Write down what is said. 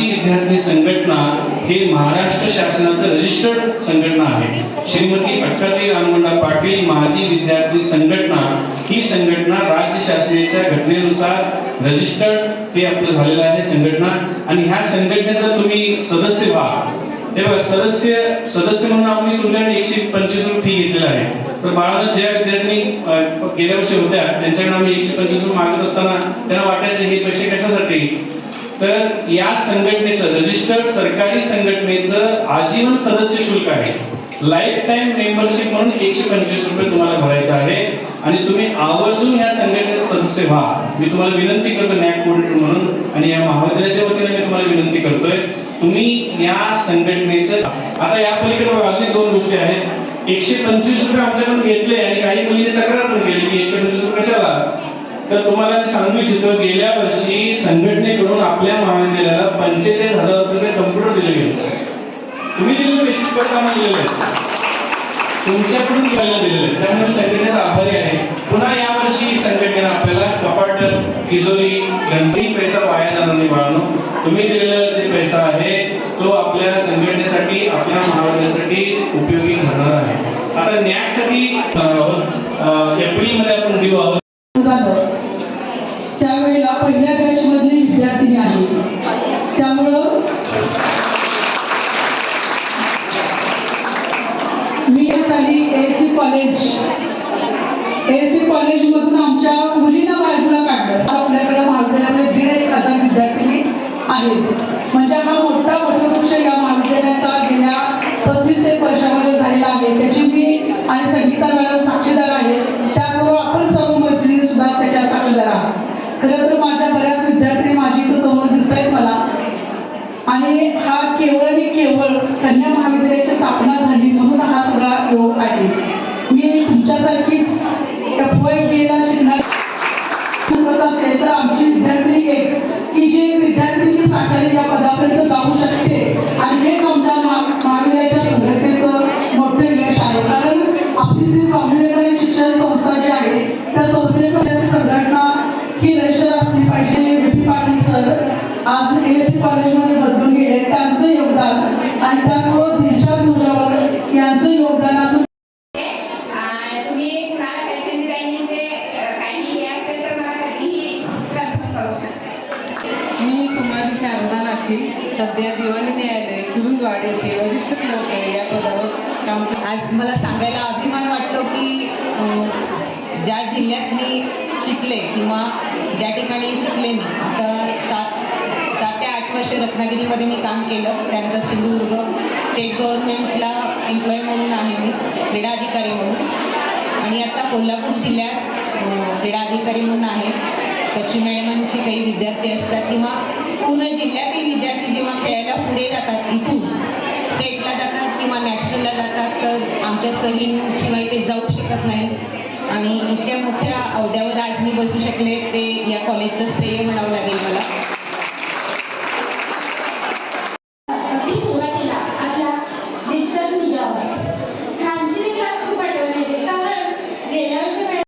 माझी विद्यार्थी संघटना हे महाराष्ट्र शासनाचं रजिस्टर्ड संघटना आहे. श्रीमती अक्काताई रामगुंडा पाटील माजी विद्यार्थी संघटना ही संघटना राज्य शासनाच्या घटनेनुसार रजिस्टर्ड हे आपलं झालेलं आहे संघटना. आणि ह्या संघटनेचा तुम्ही सदस्य व्हा. तेव्हा सदस्य सदस्य म्हणून आम्ही तुमच्याकडे एकशे पंचवीस रुपये फी घेतलेला आहे. तर बाळानं ज्या विद्यार्थ्यांनी गेल्या वर्षी होत्या त्यांच्याकडे आम्ही एकशे पंचवीस रुपये मागत असताना त्यांना वाटायचे हे पैसे कशासाठी? तर या संघटनेचं रजिस्टर्ड सरकारी संघटनेचं आजीवन सदस्य शुल्क आहे. लाईफ टाईम मेंबरशिप म्हणून एकशे पंचवीस रुपये तुम्हाला भरायचं आहे. आणि तुम्ही आवर्जून या संघटनेचे सदस्य व्हा. मी तुम्हाला विनंती करतो नॅक कोऑर्डिनेटर म्हणून आणि या महाविद्यालयाच्या वतीने मी तुम्हाला विनंती करतोय. तुम्ही या संघटनेचं आता या पलीकडे अजून दोन गोष्टी आहेत. एकशे पंचवीस रुपये आमच्याकडून घेतले आणि काही मुलीने तक्रार पण केली की एकशे पंचवीस रुपये कशाला? तर तुम्हाला सांगू इच्छितो गेल्या वर्षी संघटनेकडून आपल्या महाविद्यालयाला पंचेचाळीस हजार रुपयाचे कम्प्युटर दिले गेले तुम्ही दिलेलं आम्हाला दिलेलं आहे तुमच्याकडून घ्यायला दिलेलं आहे त्यामुळे संघटनेचा आभारी आहे. पुन्हा यावर्षी संघटनेनं आपल्याला कपाट तिजोरी गणपती पैसा वाया जाणार नाही बाळांनो. तुम्ही दिलेला जे पैसा आहे तो आपल्या संघटनेसाठी आपल्या महाविद्यालयासाठी उपयोगी ठरणार आहे. आता नॅकसाठी एप्रिलमध्ये आपण देऊ आहोत. त्यावेळेला पहिल्या बॅचमधली विद्यार्थिनी आहे त्यामुळं साली ए सी कॉलेज एसी कॉलेजमधून आमच्या मुलींना बाजूला काढलं. आपल्याकडे महाविद्यालयामध्ये दीड एक हजार विद्यार्थी आहेत. म्हणजे हा मोठा वटवृक्ष या महाविद्यालयाचा गेल्या पस्तीस एक वर्षामध्ये झालेला आहे. त्याची मी आणि संगीता मॅडम साक्षीदार आहेत. त्याचबरोबर आपण सर्व मैत्रिणी सुद्धा त्याच्या साक्षीदार आहात. खरं तर माझ्या बऱ्याच विद्यार्थी माझी इथं समोर दिसत आहेत मला. आणि हा केवळ आणि केवळ कन्या महाविद्यालयाची स्थापना झाली म्हणून हा सगळा योग आहे. मी तुमच्यासारखीच एफ शिकणार असेल तर आमची विद्यार्थी एक की जे विद्यार्थ्यांची प्राचार्य या पदापर्यंत जाऊ शकते. आणि हेच आमच्या महाविद्यालयाच्या संघटनेचं मोठे यश आहे. कारण आपली जी स्वामी आज ए एस सी कॉलेजमध्ये बदलून गेले. त्यांचं योगदान आणि त्याचबरोबर दिलशाद मुजावर यांचं योगदान हे शकता. मी कुमारी शारदा सध्या दिवाणी न्यायालय कुरुंदवाड येथे वरिष्ठ क्लर्क या पदावर काम करते. आज मला सांगायला अभिमान वाटतो की ज्या जिल्ह्यात मी शिकले किंवा ज्या ठिकाणी शिकले मी आता आठ वर्ष रत्नागिरीमध्ये मी काम केलं. त्यानंतर सिंधुदुर्ग स्टेट गव्हर्नमेंटला एम्प्लॉय म्हणून आहे मी क्रीडा अधिकारी म्हणून. आणि आता कोल्हापूर जिल्ह्यात क्रीडा अधिकारी म्हणून आहे. कच्ची मॅडमांची काही विद्यार्थी असतात किंवा पूर्ण जिल्ह्यातील विद्यार्थी जेव्हा खेळायला पुढे जातात इथून स्टेटला जातात किंवा नॅशनलला जातात तर आमच्या सहींशिवाय ते जाऊ शकत नाही आणि इतक्या मोठ्या अहद्यावर आज मी बसू शकले ते या कॉलेजचं श्रेय म्हणावं लागेल मला.